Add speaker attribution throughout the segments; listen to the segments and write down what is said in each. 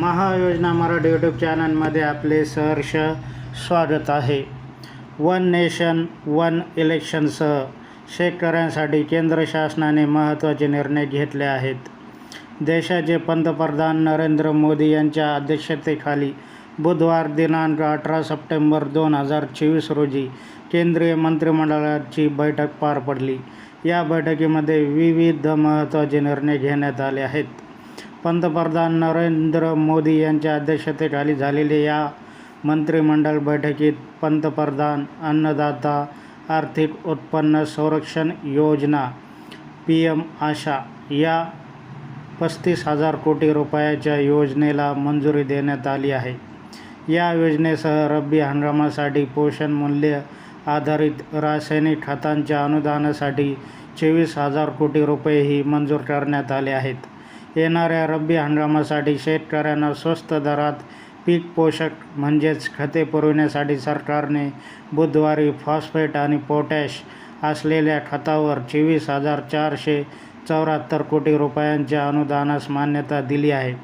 Speaker 1: महायोजना Marathi YouTube चॅनलमध्ये आपले सहर्ष स्वागत आहे. वन नेशन वन इलेक्शनसह शेतकऱ्यांसाठी केंद्र शासनाने महत्त्वाचे निर्णय घेतले आहेत. देशाचे पंतप्रधान नरेंद्र मोदी यांच्या अध्यक्षतेखाली बुधवार दिनांक अठरा सप्टेंबर दोन हजार चोवीस रोजी केंद्रीय मंत्रिमंडळाची बैठक पार पडली. या बैठकीमध्ये विविध महत्त्वाचे निर्णय घेण्यात आले आहेत. पंतप्रधान नरेंद्र मोदी यांच्या अध्यक्षतेखाली झालेल्या या मंत्रिमंडळ बैठकीत पंतप्रधान अन्नदाता आर्थिक उत्पन्न संरक्षण योजना पी एम आशा या पस्तीस हजार कोटी रुपयाच्या योजनेला मंजुरी देण्यात आली आहे. या योजनेसह रब्बी हंगामासाठी पोषण मूल्य आधारित रासायनिक खतांच्या अनुदानासाठी चोवीस हजार कोटी रुपयेही मंजूर करण्यात आले आहेत. येणाऱ्या रब्बी हंगामासाठी शेतकऱ्यांना स्वस्त दरात पीक पोषक म्हणजेच खते पुरवण्यासाठी सरकारने बुधवारी फॉस्फेट आणि पोटॅश असलेल्या खतावर चोवीस हजार चारशे चौऱ्याहत्तर कोटी रुपयांच्या अनुदानास मान्यता दिली आहे.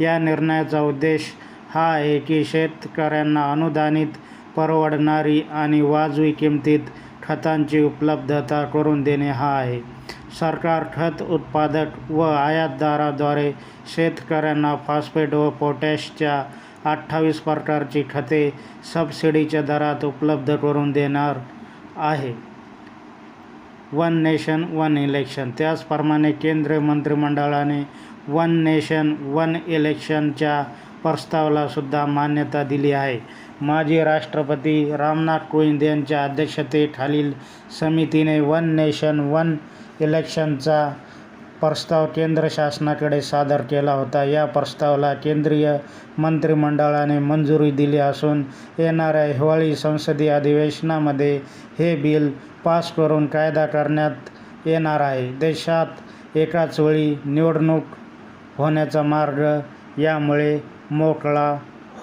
Speaker 1: या निर्णयाचा उद्देश हा आहे की शेतकऱ्यांना अनुदानित परवडणारी आणि वाजवी किमतीत खतांची उपलब्धता करून देणे हा आहे. सरकार खत उत्पादक व आयातदाराद्वारे शेतकऱ्यांना फॉस्फेट व पोटॅशच्या अठ्ठावीस प्रकारची खते सबसिडीच्या दरात उपलब्ध करून देणार आहे. One nation one election. त्याचप्रमाणे केंद्रीय मंत्रिमंडळाने वन नेशन वन इलेक्शनच्या प्रस्तावाला सुद्धा मान्यता दिली आहे. माजी राष्ट्रपती रामनाथ कोविंद यांच्या अध्यक्षतेखालील समितीने वन नेशन वन इलेक्शनचा प्रस्ताव केंद्र शासनाकडे सादर केला होता. या प्रस्तावाला केंद्रीय मंत्रिमंडळाने मंजुरी दिली असून येणाऱ्या हिवाळी संसदीय अधिवेशनामध्ये हे बिल पास करून कायदा करण्यात येणार आहे. देशात एकाच वेळी निवडणूक होण्याचा मार्ग यामुळे मोकळा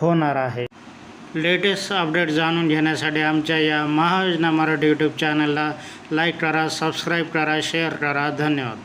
Speaker 1: होणार आहे. लेटेस्ट अपडेट जाणून घेण्यासाठी आमच्या या महायोजना मराठी यूट्यूब चॅनलला लाईक करा सबस्क्राईब करा शेअर करा. धन्यवाद.